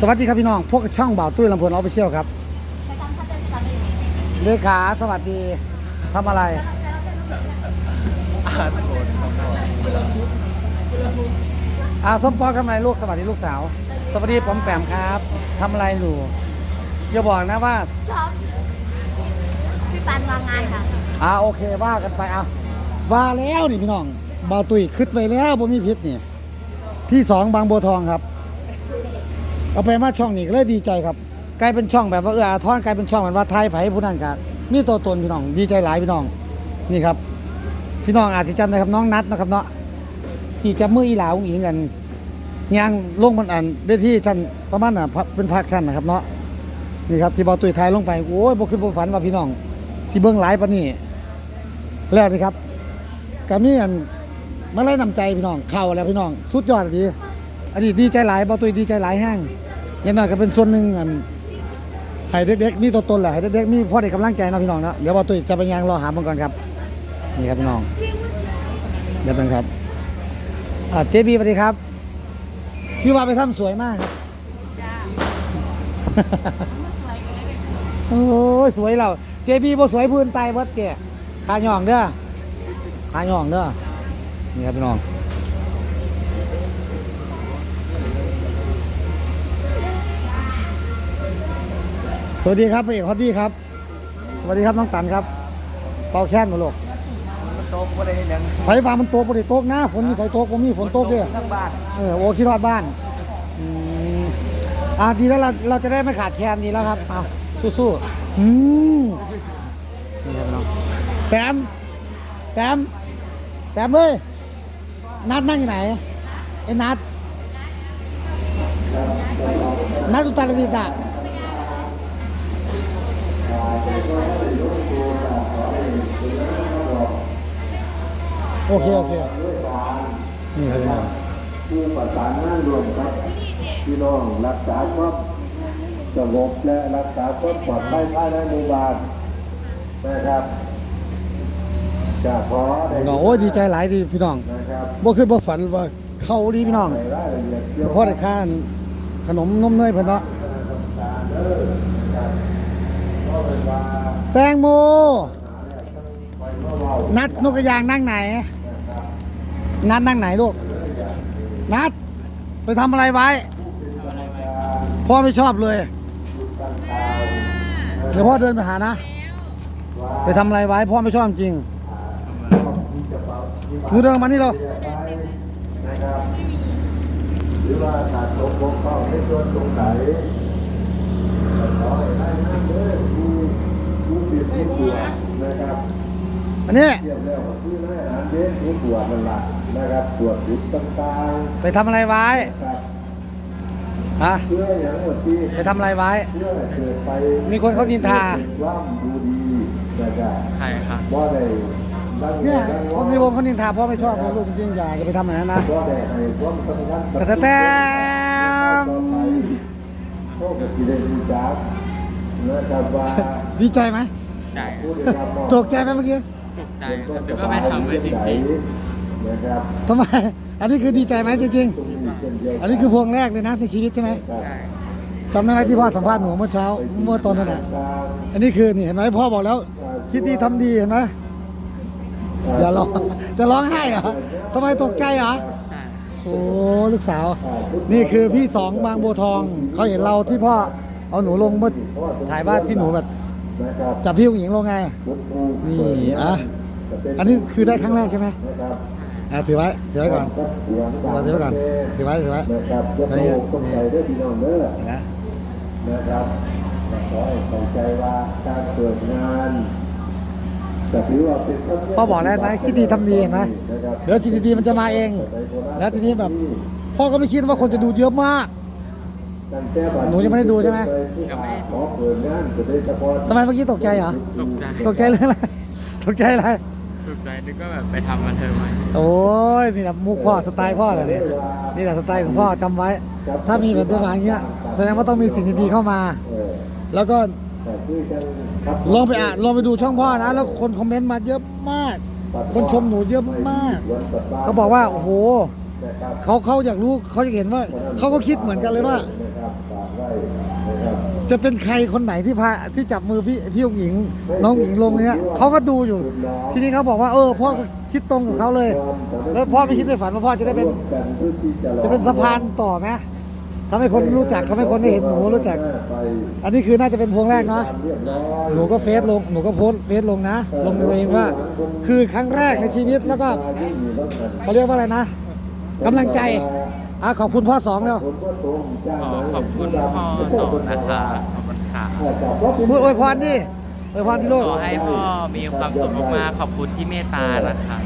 สวัสดีครับพี่น้อง พวกบช่องบ่าวตุ้ยลำเพลินออฟฟิเชียลครับเลขาสวัสดีทำอะไรอ่าส้มปอทำอะไรลูกสวัสดีลูกสาว สวัสดีปอมแปมครับทำอะไรหนูอย่าบอกนะว่าชอบพี่ปันวางงานค่ะอ่าโอเคว่ากันไปเอาว่าแล้วนี่พี่น้องบ่าวตุ้ยขึ้นไปแล้วบ่มีพิษนี่ที่สองบางบัวทองครับ เอาไปมาช่องนี้ก็เลยดีใจครับกลายเป็นช่องแบบว่าเอออาทอนกลายเป็นช่องแบบว่าไทยไผ่ผู้นั้นครับมีตัวตนพี่น้องดีใจหลายพี่น้องนี่ครับ พี่น้องอาจจะจำได้ครับน้องนัดนะครับเนาะที่จับมืออีหลาอุ้งอิงกันยางลงบนอันเวทีชั้นประมาณน่ะเป็นภาคชั้นนะครับเนาะนี่ครับที่บอตุยไทยลงไปโอ้ยบ่คิดบ่ฝันว่าพี่น้องสิเบิ่งหลายปนนี้แล้วนี่ครับก็มีอันมาไล่นำใจพี่น้องเข้าแล้วพี่น้อง สุดยอดดี อันนี้ดีใจหลายบอตุยดีใจหลายแห้งอย่างน้อยก็เป็นส่วนหนึ่งอันให้เด็กๆมีตัวตนแหละให้เด็กๆมีพ่อเด็กกำลังใจเนาะพี่น้องเนาะเดี๋ยวบอตุยจะไปยางรอหามันก่อนครับนี่ครับพี่น้องเดี๋ยวเป็นครับอ่าเจบีสวัสดีครับพี่ว่าไปทำสวยมากครับโอ้ยสวยเราเจบีบ่สวยพื้นไตเบิดเจขาหย่องเด้อขาหย่องเด้อนี่ครับพี่น้อง วัสดีครับพระเอกฮอตดี้ครับ สวัสดีครับน้องตันครับ เป่าแค้นมาลูกมันโตก็ได้เห็นยังไฟฟ้ามันตกบ่ได้ตกนะฝนมีใส่ตกบ่มีฝนตกเด้อทั้งบ้านเออโอ้คิดฮอดบ้านอืมอ่าดีแล้วเราเราจะได้ไม่ขาดแคลนดีแล้วครับเอาสู้ๆอืมนี่ครับน้องแต้มแต้มแต้มเอ้ยนัดนั่งอยู่ไหนไอ้นัดนัดอุตรดิตถ์อะ โอเค โอเค นี่ครับพี่น้องผู้ประสานงานรวมครับพี่น้องรักษาความสงบและรักษาความปลอดภัยภายในหมู่บ้านนะครับจะขอได้น้องโอ้ยดีใจหลายดีพี่น้องนะครับบ่คือบ่ฝันว่าเข้าดีพี่น้องในรายละเอียดเกี่ยวพ่อได้ค่าขนมนมเนยเพิ่นเนาะก็เป็นว่า แตงโม นัดนกกระยางนั่งไหน นัดนั่งไหนลูก นัด ไปทำอะไรไว้ พ่อไม่ชอบเลย เดี๋ยวพ่อเดินไปหานะ ไปทำอะไรไว้ พ่อไม่ชอบจริงหนูเดินมานี่เราหรือว่าขาดตกบกพร่องในส่วนตรงไหน อให้ได้นั่นเลยผู้ผู้เปลี่ยนผู้ตรวจนะครับอันนี้เทียบแล้วก็คือแม่อาหารเย็นผู้ตรวจมันละนะครับตรวจจุดต่างไปทำอะไรไว้ๆครับฮะเพื่ออย่างหมดที่ไปทำอะไรไว้เพื่อเกิดไปมีคนเขานินทาร่ำดูดีนะครับใช่ครับว่าได้ตั้งเนี่ยตั้งคนในวงเขานินทาพ่อไม่ชอบนะลูกจริงๆอย่าอย่าไปทำอย่างนั้นนะว่าได้ให้ความสำคัญแต่แต่ แต่โชคกับที่ได้ดีจ้านะครับว่าดีใจไหมใช่ผู้ได้รับมอบตกใจไหมเมื่อกี้ตกใจครับนึกว่าไม่ทำเลยจริงนะครับทำไม อันนี้คือดีใจไหมจริงตรงนี้เช่นเดียวๆอันนี้คือพวงแรกเลยนะในชีวิตใช่ไหมๆใช่จำได้ไหมที่พ่อสัมภาษณ์หนูเมื่อเช้าเมื่อตอนนั้นน่ะอันนี้คือนี่เห็นไหมพ่อบอกแล้ว คิดดีทำดีเห็นไหมอย่าร้องจะร้องไห้เหรอทำไมตกใจเหรอใช่ โอ้ลูกสาว นี่คือพี่สองบางบัวทอง เขาเห็นเราที่พ่อเอาหนูลงเมื่อถ่ายบ้านที่หนูแบบนะครับจับพี่ผู้หญิงลงไงคุณครูนี่อะอันนี้คือได้ครั้งแรกใช่ไหมนะครับอะถือไว้ถือไว้ก่อนถือไว้ก่อนถือไว้ถือไว้นะครับยกโลกต้องใจด้วยพี่น้องเด้อเห็นไหมนะครับขอให้เข้าใจว่าการเปิดงานจะถือว่าเป็นพ่อบอกแล้วไหมคิดดีทำดีเห็นไหมนะครับเดี๋ยวสิ่งดีๆมันจะมาเอง แล้วทีนี้แบบพ่อก็ไม่คิดว่าคนจะดูเยอะมาก หนูยังไม่ได้ดูใช่ไหมขอเปิดงานจะได้เฉพาะทำไมเมื่อกี้ตกใจเหรอ ตกใจ ตกใจเรื่องอะไร ตกใจอะไร ตกใจนึกว่าแบบไปทำบันเทิงมาโอ้ยนี่แหละมุกพ่อสไตล์พ่อแหละเนี่ยนี่แหละสไตล์ของพ่อจำไว้ ถ้ามีแบบเดิมอย่างเงี้ยแสดงว่าต้องมีสิ่งดีๆเข้ามาเออแล้วก็แต่คือกันครับลองไปอ่านลองไปดูช่องพ่อนะ แล้วคนคอมเมนต์มาเยอะมาก คนชมหนูเยอะมาก เขาบอกว่า โอ้โห เขาเขาอยากรู้เขาอยากเห็นว่า เขาก็คิดเหมือนกันเลยว่า จะเป็นใครคนไหนที่พาที่จับมือพี่พี่องหญิง น้องหญิงลงเนี้ยเขาก็ดูอยู่ ทีนี้เขาบอกว่าเออพ่อคิดตรงกับเขาเลย แล้วพ่อไม่คิดในฝันว่าพ่อจะได้เป็น จะเป็นสะพานต่อไหม ทำให้คนรู้จักทำให้คนได้เห็นหนูรู้จักไปอันนี้คือน่าจะเป็นพวงแรกเนาะตามเรียบร้อยหนูก็เฟซลงหนูก็โพสต์เฟซลงนะ ลงตัวเองว่า คือครั้งแรกในชีวิตแล้วก็เขาเรียกว่าอะไรนะกำลังใจอะขอบคุณพ่อสองแล้วผมก็ตรงจ้างขอขอบคุณพ่อสอนนะคะขอบคุณค่ะพูดอวยพรดิอวยพรที่ลูกขอให้พ่อมีความสุขมากๆขอบคุณที่เมตตานะคะ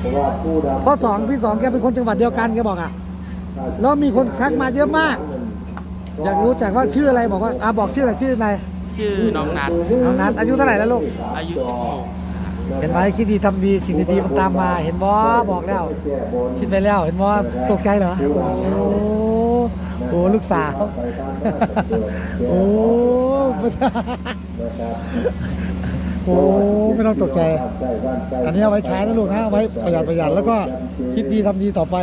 เพราะว่าผู้ดำพ่อสองพี่สองแกเป็นคนจังหวัดเดียวกันแกบอกอะ แล้วมีคนทักมาเยอะมาก อยากรู้จักว่าชื่ออะไรบอกว่าอะบอกชื่ออะไรชื่ออะไรชื่อน้องนัทน้องนัทอายุเท่าไหร่แล้วลูกอายุ16เห็นไหมคิดดีทำดีสิ่งดีๆมันตามมา เห็นบ่บอกแล้วแก้บนคิดไปแล้ว เห็นบ่ตกใจเหรอโอ้โหโอ้ลูกสาวไปตามบ้านเกิดโอ้นะครับ โอ้ไม่ต้องตกใจ อันนี้เอาไว้ใช้นะลูกนะเอาไว้ประหยัดประหยัดแล้วก็คิดดีทำดีต่อไป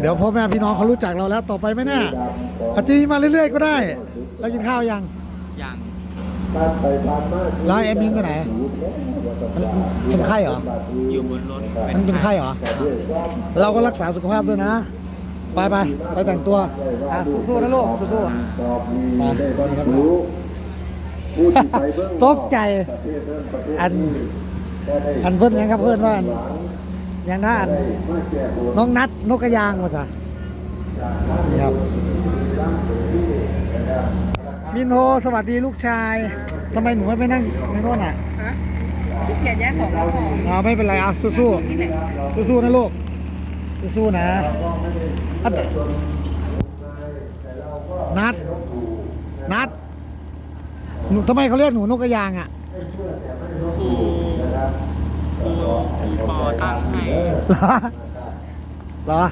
เดี๋ยวพ่อแม่พี่น้องเขารู้จักเราแล้วต่อไปไม่แน่อาจจะมีมาเรื่อยๆก็ได้ แล้วกินข้าวยังยังตามไปตามมาแล้วไอ้มินไปไหนมันเป็นไข้เหรออยู่บนรถมันเป็นไข้เหรอ เราก็รักษาสุขภาพด้วยนะไปไปไปแต่งตัวอะสู้ๆนะลูกสู้ตอบมีได้บรรลุผู้ที่ไปเบื้องๆ ตกใจประเทศนั้นประเทศอันได้ได้อันเพิ่นยังครับเพิ่นว่าอันอย่างนั้นอันมาแก้บนน้องนัดนกกระยางมาซะนี่ครับมินโฮสวัสดีลูกชายทำไมหนูไม่ไปนั่งในโน่นอะฮะขี้เกียจย้ายของแล้วบอกเอาไม่เป็นไรเอาสู้ๆสู้ๆนะลูกสู้ๆนะอันนัดนัด หนูทำไมเขาเรียกหนูนกกระยางอะครูครูครูปอตั้งให้เหรอเหรอ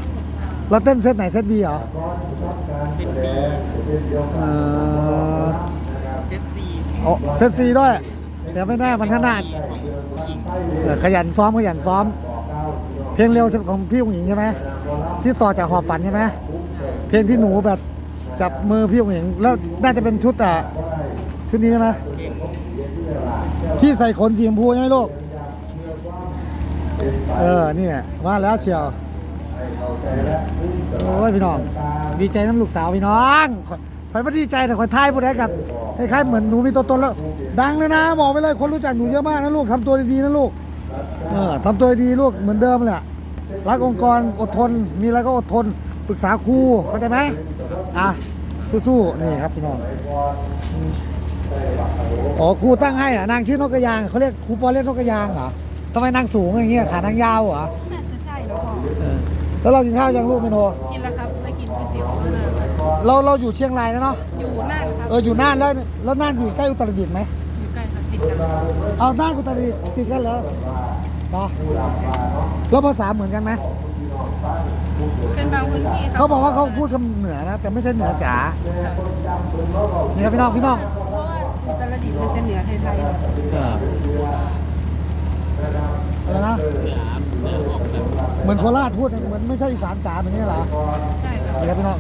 เราเต้นเซตไหนเซตบีเหรอเป็นปีเออเจ็ดสี่โอ้เซตซีด้วยเดี๋ยวไม่แน่มันขนาดผู้หญิงเออขยันซ้อมขยันซ้อม เพลงเร็วของพี่องหญิงใช่ไหมที่ต่อจากหอบฝันใช่ไหมเพลงที่หนูแบบจับมือพี่องหญิงแล้วน่าจะเป็นชุดอะ ชุดนี้ใช่ไหมที่ใส่ขนสีชมพูใช่ไหมลูก เออเนี่ยว่าแล้วเชียวโอ้ยพี่น้อง ดีใจน้ำลูกสาวพี่น้องคอยไม่ดีใจแต่คอยทายพวกนี้กับคล้ายๆเหมือนหนูมีตัวตนแล้ว ดังเลยนะบอกไปเลยคนรู้จักหนูเยอะมากนะลูกทำตัวดีๆนะลูกเออทำตัวดีลูกเหมือนเดิมแหละรักองค์กรอดทน มีอะไรก็อดทนปรึกษาครูเข้าใจไหมอะสู้ๆนี่ครับพี่น้อง อืมอ๋อครูตั้งให้อะนางชื่อนกกระยางเขาเรียกครูปอเรียกนกกระยางเหรอทำไมนางสูงอย่างเงี้ยขานางยาวเหรอน่าจะใช่แล้วพ่อเออแล้วเรากินข้าวยังลูกเมโนกินแล้วครับไปกินก๋วยเตี๋ยวน่านเราเราอยู่เชียงรายนะเนาะอยู่น่านครับเอออยู่น่านแล้วแล้วน่านอยู่ใกล้อุตรดิตถ์ไหมอยู่ใกล้ครับติดกันเอาน่านกับอุตรดิตถ์ติดกันแล้วเนาะแล้วภาษาเหมือนกันไหมเป็นบางพื้นที่ครัเขาบอกว่าเขาพูดคำเหนือนะแต่ไม่ใช่เหนือจ๋านี่ครับพี่น้องพี่น้องเพราะว่า อุตรดิตถ์มันจะเหนือไทยๆหน่อยอะไรนะเหมือนโคราชพูดเหมือนไม่ใช่อีสานจ๋าแบบนี้เหรอใช่ครับนี่ครับพี่น้อง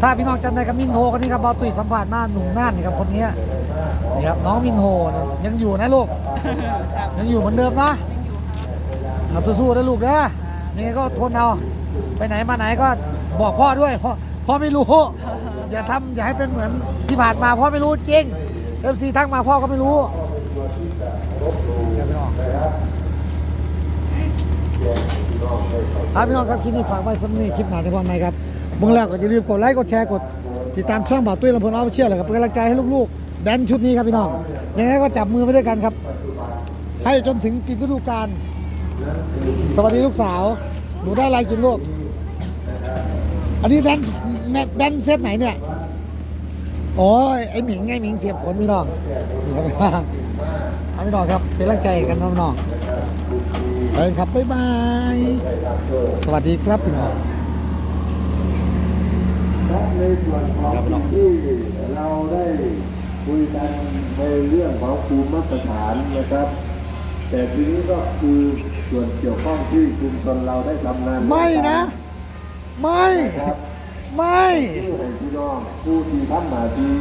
ถ้าพี่น้องจำได้กับมินโฮคนนี้ครับบอตุยสัมผัสหน้าหนุ่มน่านนี่ครับคนนี้นี่ครับน้องมินโฮเนี่ยยังอยู่นะลูก ครับยังอยู่เหมือนเดิมนะยังอยู่ครับเอาสู้ๆนะลูกเด้อยังไงก็ทนเอา ไปไหนมาไหนก็บอกพ่อด้วยพ่อพ่อไม่รู้ อย่าทำอย่าให้เป็นเหมือนที่ผ่านมาพ่อไม่รู้จริง เอฟซีทักมาพ่อก็ไม่รู้ครับพี่น้องครับคลิปนี้ฝากไว้สำหรับนี้คลิปหนาจะพอไหมครับเมื่อแล้วก็อย่าลืมกดไลค์กดแชร์กดติดตามช่องบ่าวตุ้ยลำพลินเอาไปเชื่อเลยครับเป็นกำลังใจให้ลูกๆแดนชุดนี้ครับพี่น้องยังไงก็จับมือไปด้วยกันครับ ให้จนถึงปิดฤดูกาลสวัสดีลูกสาวหนูได้อะไรกินลูกอันนี้แดนแดนเซตไหนเนี่ย โอ้ยไอหมิงไอหมิงเสียบผลพี่น้องนี่ครับพี่น้องเอาพี่น้องครับเป็นร่างใจกันนะพี่น้องไปครับบ๊ายบาย สวัสดีครับพี่น้องและในส่วนของที่เราได้คุยกันในเรื่องของภูมิมาตรฐานนะครับ แต่ทีนี้ก็คือส่วนเกี่ยวข้องที่ชุมชนเราได้ทำงานไม่นะ ไม่ครับ ไม่ให้พี่น้องผู้ที่ทำหน้าที่